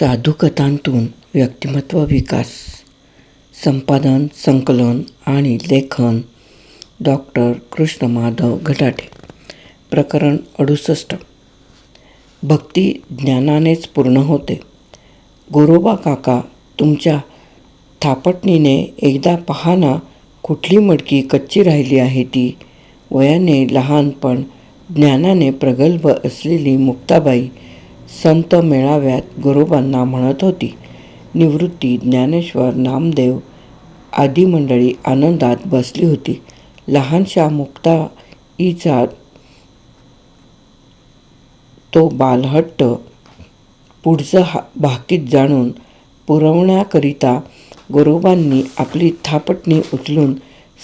साधुकथांतून व्यक्तिमत्व विकास संपादन संकलन आणि लेखन डॉक्टर कृष्ण माधव घटाटे. प्रकरण अडुसष्ट. भक्ती ज्ञानानेच पूर्ण होते. गोरोबा काका तुमच्या थापटणीने एकदा पहाना कुठली मडकी कच्ची राहिली आहे ती. वयाने लहानपण ज्ञानाने प्रगल्भ असलेली मुक्ताबाई संत मेळाव्यात गुरुबांना म्हणत होती निवृत्ती ज्ञानेश्वर नामदेव आदी मंडळी आनंदात बसली होती. लहानशा मुक्ता मुक्ताईचा तो बालहट्ट पुढचं हा भाकीत जाणून पुरवण्याकरिता गुरुबांनी आपली थापटणी उचलून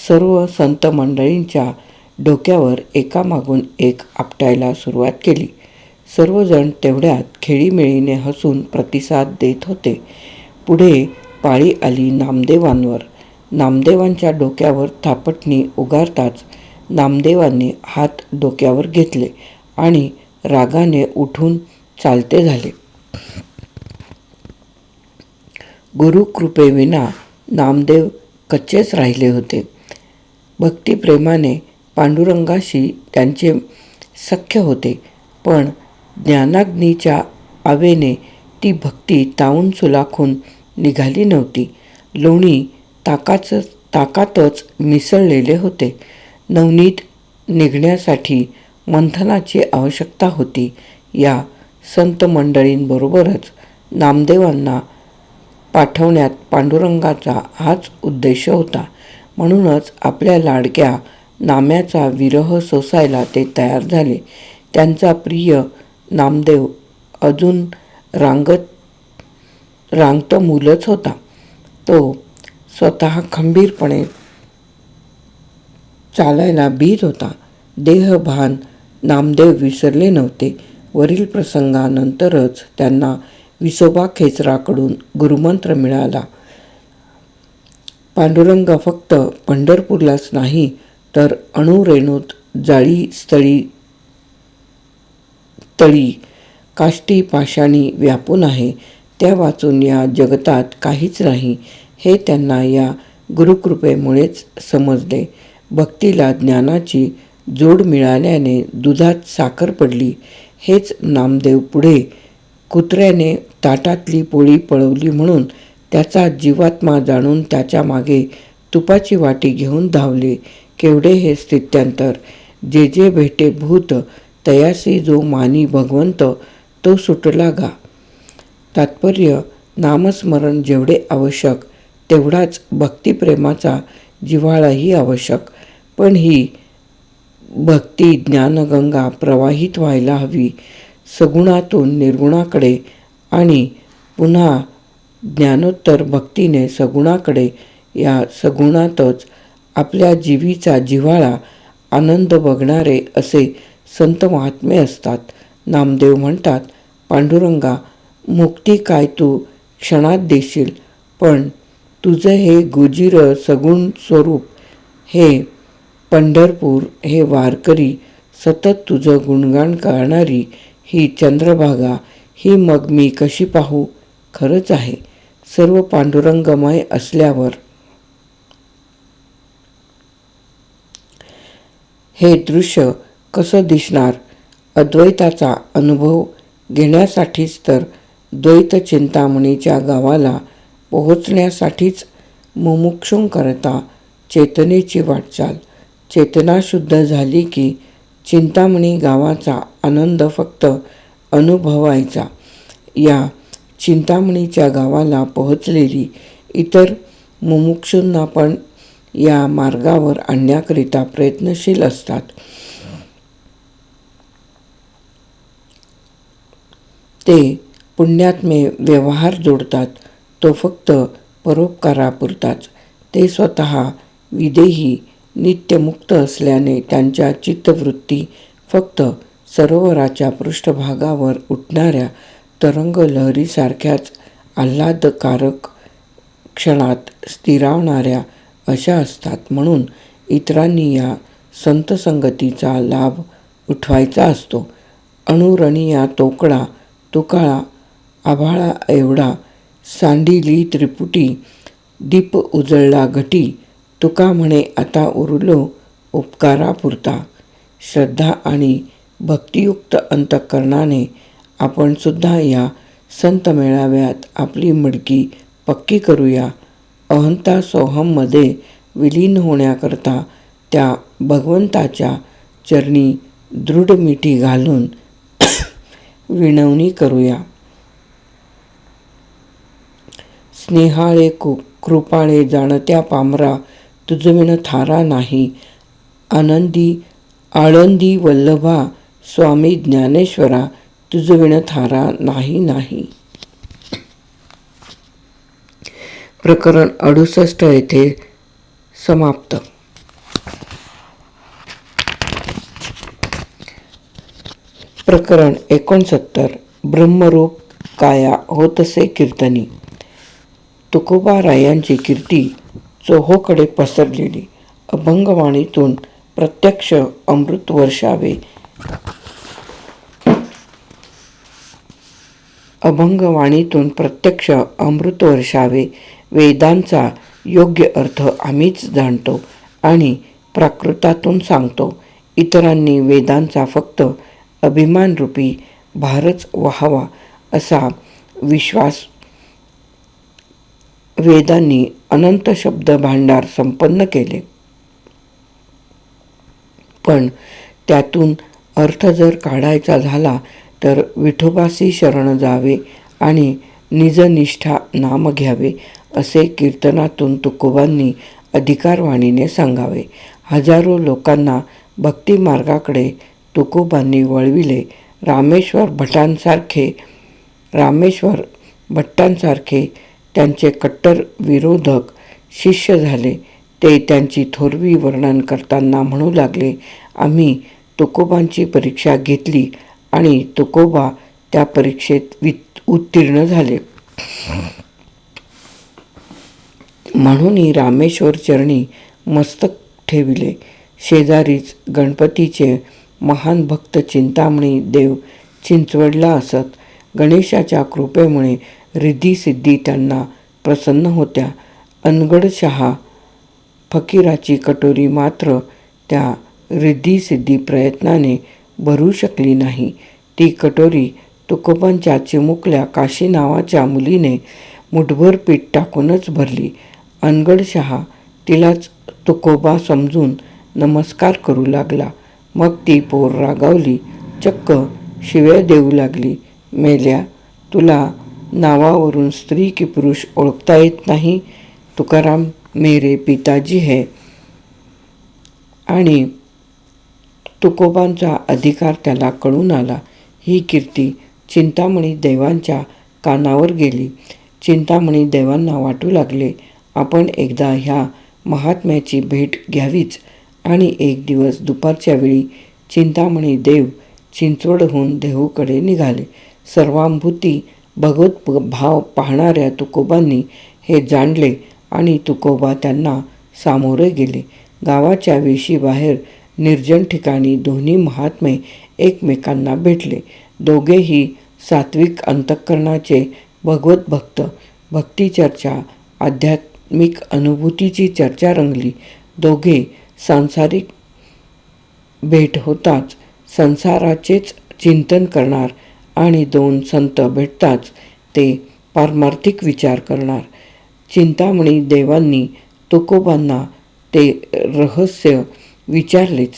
सर्व संत मंडळींच्या डोक्यावर एकामागून एक आपटायला सुरुवात केली. सर्वजण तेवढ्यात खेळीमेळीने हसून प्रतिसाद देत होते. पुढे पाळी आली नामदेवांवर. नामदेवांच्या डोक्यावर थापटणी उगारताच नामदेवांनी हात डोक्यावर घेतले आणि रागाने उठून चालते झाले. गुरुकृपेविना नामदेव कच्चेच राहिले होते. भक्तिप्रेमाने पांडुरंगाशी त्यांचे सख्य होते पण ज्ञानाग्नीच्या आवेने ती भक्ती तावून सुलाखून निघाली नव्हती. लोणी ताकाच ताकातच मिसळलेले होते. नवनीत निघण्यासाठी मंथनाची आवश्यकता होती. या संत मंडळींबरोबरच नामदेवांना पाठवण्यात पांडुरंगाचा हाच उद्देश होता. म्हणूनच आपल्या लाडक्या नाम्याचा विरह सोसायला ते तयार झाले. त्यांचा प्रिय नामदेव. अजून रांगत रांगतं मूलच होता. तो स्वतः खंबीरपणे चालायला भीत होता. देहभान नामदेव विसरले नव्हते. वरील प्रसंगानंतरच त्यांना विसोबा खेचराकडून गुरुमंत्र मिळाला. पांडुरंग फक्त पंढरपूरलाच नाही तर अणुरेणूत जाळी स्थळी तळी. काष्टी पाषाणी व्यापून आहे. त्या वाचून या जगतात काहीच नाही. हे त्यांना या गुरुकृपेमुळेच समजले. भक्तीला ज्ञानाची जोड मिळाल्याने दुधात साखर पडली. हेच नामदेव पुढे कुत्र्याने ताटातली पोळी पळवली म्हणून त्याचा जीवात्मा जाणून त्याच्यामागे तुपाची वाटी घेऊन धावले. केवढे हे स्थित्यांतर. जे जे भेटे भूत तयासी जो मानी भगवंत तो सुटला गा. तात्पर्य नामस्मरण जेवढे आवश्यक तेवढाच भक्तिप्रेमाचा जिव्हाळाही आवश्यक. पण ही भक्ती ज्ञानगंगा प्रवाहित व्हायला हवी. सगुणातून निर्गुणाकडे आणि पुन्हा ज्ञानोत्तर भक्तीने सगुणाकडे या सगुणातच आपल्या जीवीचा जिव्हाळा आनंद बघणारे असे संत महात्मे असतात. नामदेव म्हणतात पांडुरंगा मुक्ती काय तू क्षणात देशील पण तुझं हे गुजिर सगुण स्वरूप हे पंढरपूर हे वारकरी सतत तुझं गुणगान करणारी ही चंद्रभागा ही मग मी कशी पाहू? खरंच आहे. सर्व पांडुरंगमय असल्यावर हे दृश्य कसं दिसणार? अद्वैताचा अनुभव घेण्यासाठीच तर द्वैत चिंतामणीच्या गावाला पोहोचण्यासाठीच मुमुक्षुंकरता चेतनेची वाटचाल. चेतना शुद्ध झाली की चिंतामणी गावाचा आनंद फक्त अनुभवायचा. या चिंतामणीच्या गावाला पोहोचलेली इतर मुमुक्षूंना पण या मार्गावर आणण्याकरिता प्रयत्नशील असतात. ते पुण्यात्मे व्यवहार जोडतात. तो फक्त परोपकारापुरताच. ते स्वतः विदेही नित्यमुक्त असल्याने त्यांच्या चित्तवृत्ती फक्त सरोवराच्या पृष्ठभागावर उठणाऱ्या तरंगलहरीसारख्याच आल्हादकारक क्षणात स्थिरावणाऱ्या अशा असतात. म्हणून इतरांनी या संतसंगतीचा लाभ उठवायचा असतो. अणुरणीया तोकडा तुकाळा आभाळा एवढा सांडिली त्रिपुटी दीप उजळला घटी तुका म्हणे आता उरलो उपकारापुरता. श्रद्धा आणि भक्तियुक्त अंतःकरणाने आपण सुद्धा या संत मेळाव्यात आपली मडकी पक्की करूया. अहंता सोहममध्ये विलीन होण्याकरता त्या भगवंताच्या चरणी दृढ मिठी घालून विनवणी करूया. स्नेहाळे कु कृपाळे जाणत्या पामरा तुझविण थारा नाही. आनंदी आळंदी वल्लभा स्वामी ज्ञानेश्वरा तुझविण थारा नाही नाही. प्रकरण अडुसष्ट येथे समाप्त. प्रकरण एकोणसत्तर. ब्रह्मरूप काया होतसे कीर्तनी. तुकोबा रायांची कीर्ती चोहोकडे पसरलेली. अभंगवाणीतून प्रत्यक्ष अमृत वर्षावे. अभंगवाणीतून प्रत्यक्ष अमृत वर्षावे. वेदांचा योग्य अर्थ आम्हीच जाणतो आणि प्राकृतातून सांगतो. इतरांनी वेदांचा फक्त अभिमानरूपी भारच व्हावा असा विश्वास वेदांनी अनंत शब्द भांडार संपन्न केले. पण त्यातून अर्थ जर काढायचा झाला तर विठोबासी शरण जावे आणि निजनिष्ठा नाम घ्यावे असे कीर्तनातून तुकोबांनी अधिकारवाणीने सांगावे. हजारो लोकांना भक्तिमार्गाकडे तुकोबांनी वळविले. रामेश्वर भटांसारखे रामेश्वर भट्टांसारखे त्यांचे कट्टर विरोधक शिष्य झाले. ते त्यांची थोरवी वर्णन करताना म्हणू लागले आम्ही तुकोबांची परीक्षा घेतली आणि तुकोबा त्या परीक्षेत वि उत्तीर्ण झाले. म्हणूनही रामेश्वर चरणी मस्तक ठेविले. शेजारीच गणपतीचे महान भक्त चिंतामणी देव चिंचवडला असत. गणेशाच्या कृपेमुळे रिद्धी त्यांना प्रसन्न होत्या. अनगडशहा फकीराची कटोरी मात्र त्या रिद्धी प्रयत्नाने भरू शकली नाही. ती कटोरी तुकोबांच्या चिमुकल्या काशी नावाच्या मुलीने मुठभर पीठ टाकूनच भरली. अनगडशहा तिलाच तुकोबा समजून नमस्कार करू लागला. मग ती पोर रागावली. चक्क शिव्या देऊ लागली. मेल्या तुला नावावरून स्त्री की पुरुष ओळखता येत नाही? तुकाराम मेरे पिताजी है. आणि तुकोबांचा अधिकार त्याला कळून आला. ही कीर्ती चिंतामणी देवांच्या कानावर गेली. चिंतामणी देवांना वाटू लागले आपण एकदा ह्या महात्म्याची भेट घ्यावीच. आणि एक दिवस दुपारच्या वेळी चिंतामणी देव चिंचवडहून देहूकडे निघाले. सर्वांभूती भगवत भाव पाहणाऱ्या तुकोबांनी हे जाणले आणि तुकोबा त्यांना सामोरे गेले. गावाच्या वेशीबाहेर निर्जन ठिकाणी दोन्ही महात्मे एकमेकांना भेटले. दोघेही सात्विक अंतःकरणाचे भगवत भक्त. भक्तिचर्चा आध्यात्मिक अनुभूतीची चर्चा रंगली. दोघे सांसारिक भेट होताच. संसाराचेच चिंतन करणार आणि दोन संत भेटताच ते पारमार्थिक विचार करणार. चिंतामणी देवांनी तुकोबांना ते रहस्य विचारलेच.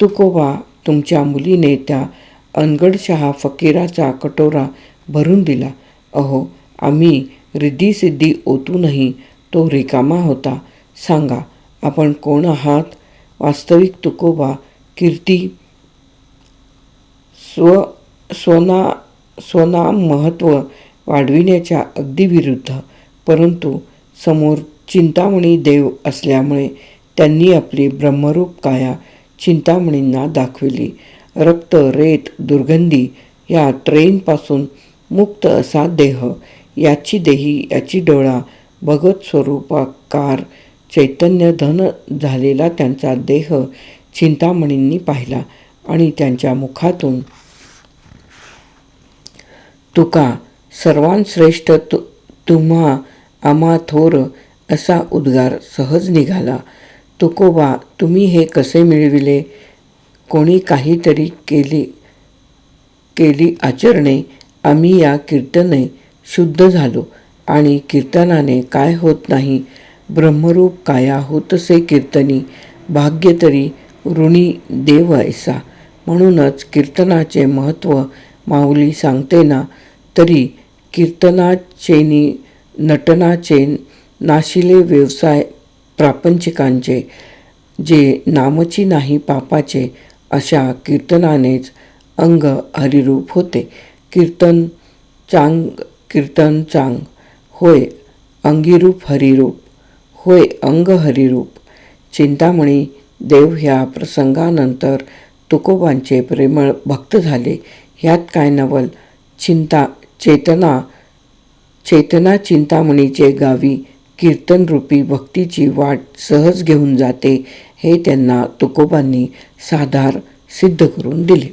तुकोबा तुमच्या मुलीने त्या अनगडशहा फकीराचा कटोरा भरून दिला. अहो आम्ही रिद्धी ओतूनही तो रिकामा होता. सांगा आपण कोण आहात? वास्तविक तुकोबा कीर्ती स्व स्वना स्वनाम महत्त्व वाढविण्याच्या अगदी विरुद्ध. परंतु समोर चिंतामणी देव असल्यामुळे त्यांनी आपली ब्रह्मरूप काया चिंतामणींना दाखविली. रक्त रेत दुर्गंधी या ट्रेनपासून मुक्त असा देह याची देही याची डोळा भगत स्वरूपाकार चैतन्य धन झालेला त्यांचा देह चिंतामणींनी पाहिला आणि त्यांच्या मुखातून तुका सर्वांश्रेष्ठ तु तुम्हा आम्हा थोर असा उद्गार सहज निघाला. तुकोबा तुम्ही हे कसे मिळविले? कोणी काहीतरी केली केली आचरणे? आम्ही या कीर्तने शुद्ध झालो आणि कीर्तनाने काय होत नाही? ब्रह्मरूप काया होतसे कीर्तनी. भाग्य तरी ऋणी देव ऐसा. म्हणूनच कीर्तनाचे महत्त्व माऊली सांगते ना तरी कीर्तनाचेनी नटनाचे नाशिले व्यवसाय प्रापंचिकांचे जे नामची नाही पापाचे अशा कीर्तनानेच अंग हरिरूप होते. कीर्तन चांग कीर्तन चांग होय अंगिरूप हरिरूप. होय अंग हरिरूप चिंतामणी देव ह्या प्रसंगानंतर तुकोबांचे प्रेमळ भक्त झाले. ह्यात काय नवल? चिंता चेतना चेतना चिंतामणीचे गावी कीर्तनरूपी भक्तीची वाट सहज घेऊन जाते हे त्यांना तुकोबांनी साधार सिद्ध करून दिले.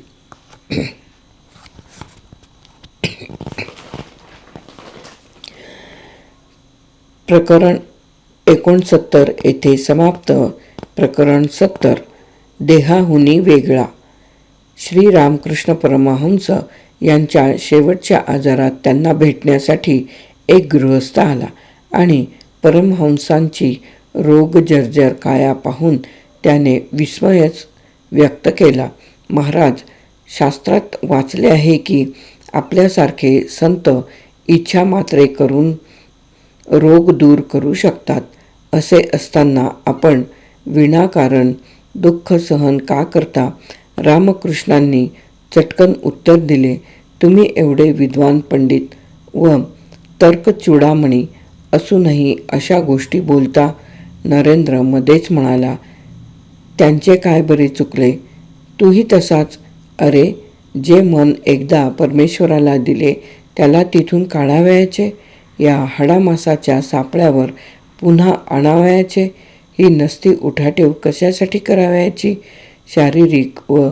प्रकरण एकोणसत्तर येथे समाप्त. प्रकरण सत्तर. देहाहुनी वेगळा. श्री रामकृष्ण परमहंस यांच्या शेवटच्या आजारात त्यांना भेटण्यासाठी एक गृहस्थ आला आणि परमहंसांची रोगजर्जर काया पाहून त्याने विस्मयच व्यक्त केला. महाराज शास्त्रात वाचले आहे की आपल्यासारखे संत इच्छा मात्रे करून रोग दूर करू शकतात असे असताना आपण विनाकारण दुःख सहन का करता? रामकृष्णांनी चटकन उत्तर दिले तुम्ही एवढे विद्वान पंडित व तर्कचूडामणी असूनही अशा गोष्टी बोलता? नरेंद्र मध्येच म्हणाला त्यांचे काय बरे चुकले? तूही तसाच? अरे जे मन एकदा परमेश्वराला दिले त्याला तिथून काढावयाचे? या हाडामासाच्या सापळ्यावर पुन्हा आणावयाचे? ही नसती उठाठेव कशासाठी करावयाची? शारीरिक व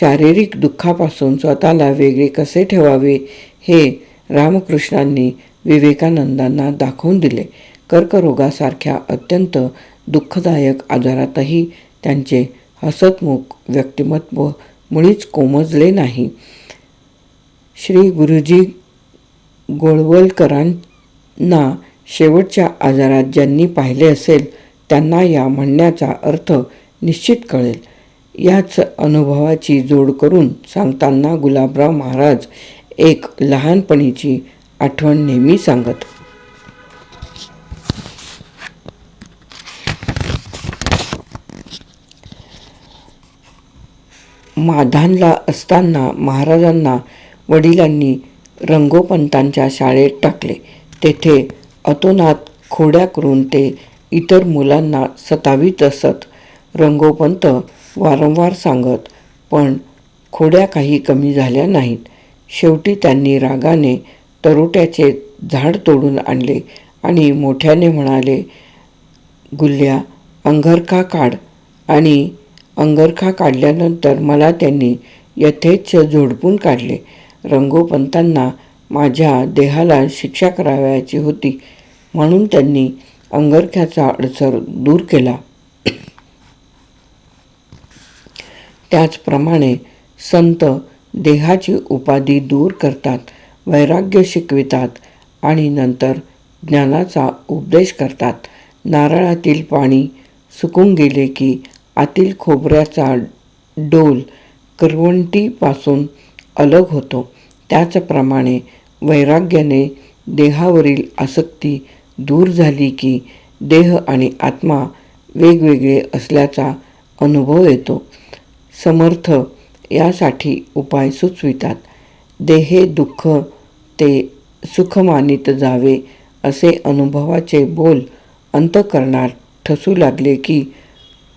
शारीरिक दुःखापासून स्वतःला वेगळे कसे ठेवावे? हे रामकृष्णांनी विवेकानंदांना दाखवून दिले. कर्करोगासारख्या अत्यंत दुःखदायक आजारातही त्यांचे हसतमुख व्यक्तिमत्व मुळीच कोमजले नाही. श्री गुरुजी ना शेवटच्या आजारात ज्यांनी पाहिले असेल त्यांना या म्हणण्याचा अर्थ निश्चित कळेल. याच अनुभवाची जोड करून सांगताना गुलाबराव महाराज एक लहानपणीची आठवण नेहमी सांगत. माधानला असताना महाराजांना वडिलांनी रंगोपंतांच्या शाळेत टाकले. तेथे अतोनात खोड्या करून ते इतर मुलांना सतावीत असत. रंगोपंत वारंवार सांगत पण खोड्या काही कमी झाल्या नाहीत. शेवटी त्यांनी रागाने तरोट्याचे झाड तोडून आणले आणि मोठ्याने म्हणाले गुल्ल्या अंगरखा काढ. आणि अंगरखा काढल्यानंतर मला त्यांनी यथेच्छ झोडपून काढले. रंगोपंतांना माझ्या देहाला शिक्षा करावयाची होती. म्हणून त्यांनी अंगरख्याचा अडसर दूर केला. त्याचप्रमाणे संत देहाची उपाधी दूर करतात वैराग्य शिकवितात आणि नंतर ज्ञानाचा उपदेश करतात. नारळातील पाणी सुकून गेले की आतील खोबऱ्याचा डोल करवंटीपासून अलग होतो. त्याचप्रमाणे वैराग्याने देहावरील आसक्ती दूर झाली की देह आणि आत्मा वेगवेगळे असल्याचा अनुभव येतो. समर्थ यासाठी उपाय सुचवितात. देहे दुःख ते सुख मानित जावे असे अनुभवाचे बोल अंतकरणात ठसू लागले की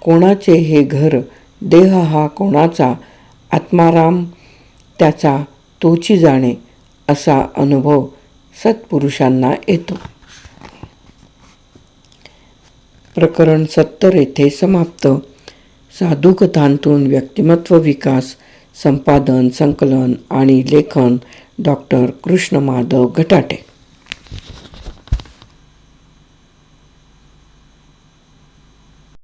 कोणाचे हे घर देह हा कोणाचा? आत्माराम त्याचा तोची जाणे असा अनुभव सत्पुरुषांना येतो. प्रकरण सत्तर येथे समाप्त. साधुकथांतून व्यक्तिमत्व विकास संपादन संकलन आणि लेखन डॉक्टर कृष्ण माधव घटाटे